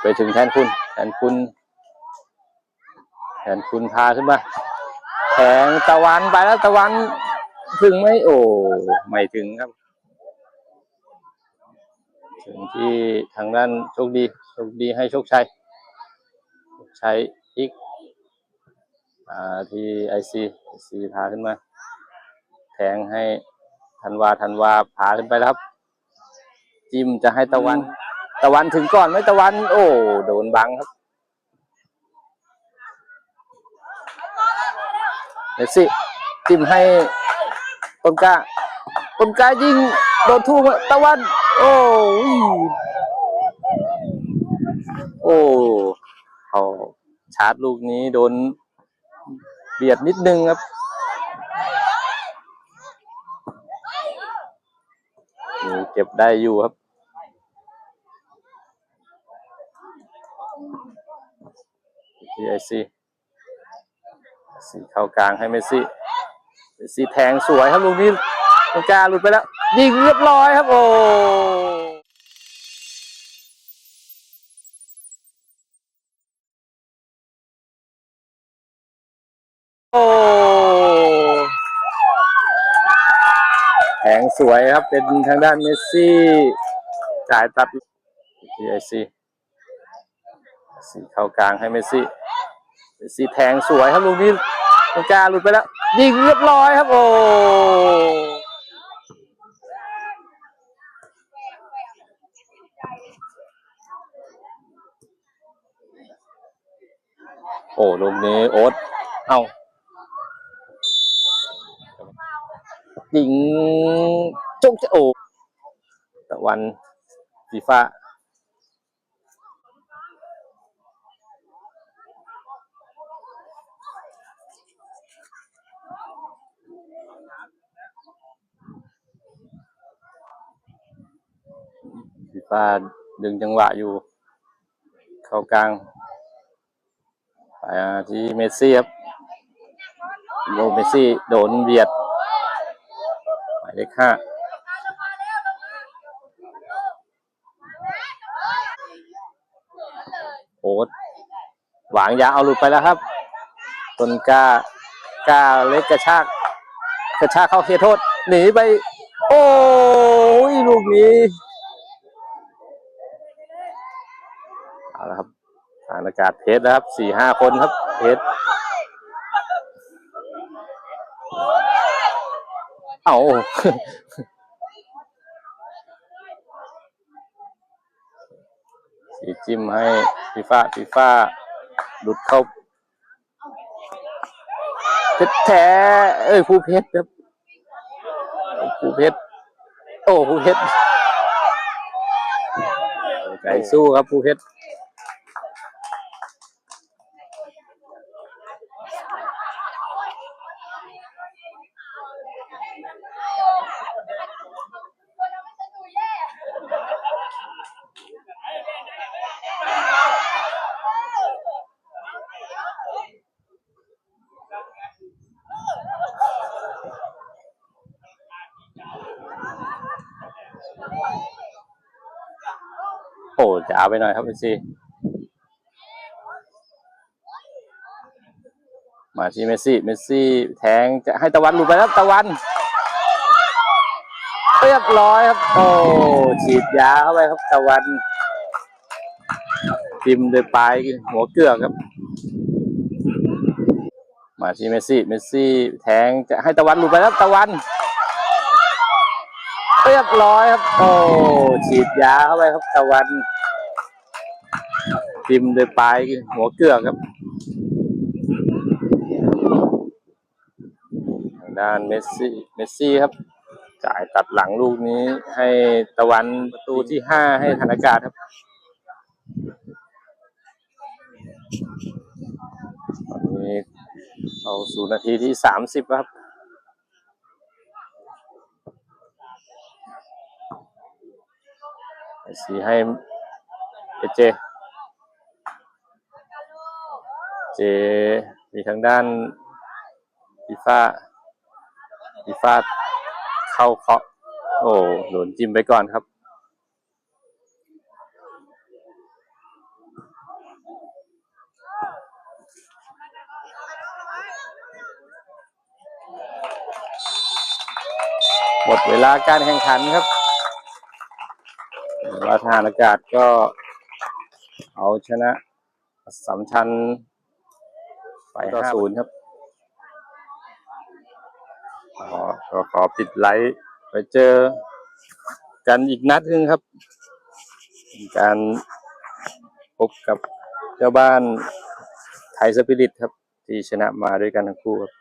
ไปถึงแทนคุณ แทนคุณ แทนคุณพาขึ้นมาแทงตะวันไปแล้วตะวันถึงไหมโอ้ไม่ถึงครับ ถึงที่ทางด้านโชคดีโชคดีให้โชคชัยโชคชัยอีกอ่าที่ไอซีไอซีพาขึ้นมาแทงให้ธันวาธันวาพาขึ้นไปแล้วครับ จิมจะให้ตะวัน ตะวันถึงก่อนไหมตะวัน โอ้โดนบังครับเมสซี่จิ้มให้ต้นกล้าต้นกล้ายิงโดนทุ่มตะวัน โอ้ยโอ้เขาชาร์จลูกนี้โดนเบียดนิดนึงครับเก็บได้อยู่ครับ ทีไอซีซีเข้ากลางให้เมสซี่เมสซี่แทงสวยครับลูกนี้ตรงกลางหลุดไปแล้ว ยิงเรียบร้อยครับโอ้โอ้แทงสวยครับเป็นทางด้านเมสซี่ จ่ายตัดทีไอซี ซีเข้ากลางให้เมสซี่เมสซี่แทงสวยครับลูกนี้ตรงกลางหลุดไปแล้ว ยิงเรียบร้อยครับโอ้โอ้ลูกนี้โอ๊ตเอ้ายิงจงจะโอ้ตะวันฟีฟ่า ฟีฟ่าดึงจังหวะอยู่ เข้ากลางไปที่เมสซี่ครับโลเมสซี่โดนเบียดหมายเลขห้าโอ๊ตหวางยาเอาหลุดไปแล้วครับต้นกล้ากล้าเล็กกระชากกระชากเข้าเขตโทษ หนีไป โอ้ยลูกนี้เอาละครับ สถานอากาศเทสแล้วครับสี่ห้าคนครับเทสเอาสีจิ้มให้ฟีฟ่าฟีฟ่าหลุดเข้าเพชรแท้ เอ้ยภูเพชรครับภูเพชรโอ้ภูเพชรใจสู้ครับภูเพชร โอ้จะเอาไปหน่อยครับเมสซี่มาที่เมสซี่ เมสซี่แทงจะให้ตะวันหลุดไปแล้วตะวัน เรียบร้อยครับ โอ้ฉีดยาเข้าไปครับตะวันทิมโดยปลายหัวเกือกครับ มาที่เมสซี่ เมสซี่แทงจะให้ตะวันหลุดไปแล้วตะวัน เรียบร้อยครับ โอ้ฉีดยาเข้าไปครับตะวันทิมโดยปลายหัวเกลือครับทางด้านเมสซี่เมสซี่ครับ จ่ายตัดหลังลูกนี้ให้ตะวันประตูที่ห้าให้ธนากาศครับตอนนี้เอาสู่นาทีที่สามสิบครับ สีให้เอเจ เจ มีทางด้านฟีฟาฟีฟาเข้าเคาะ โอ้โดนจิมไปก่อนครับหมดเวลาการแข่งขันครับ ว่าทารอากาศก็เอาชนะสสัมชัญไปห้าศูนย์ครับขอขอปิดไลท์ไปเจอกันอีกนัดหนึงครับการพบกับเจ้าบ้านไทยสปิริตครับ ที่ชนะมาด้วยกันทั้งคู่ครับ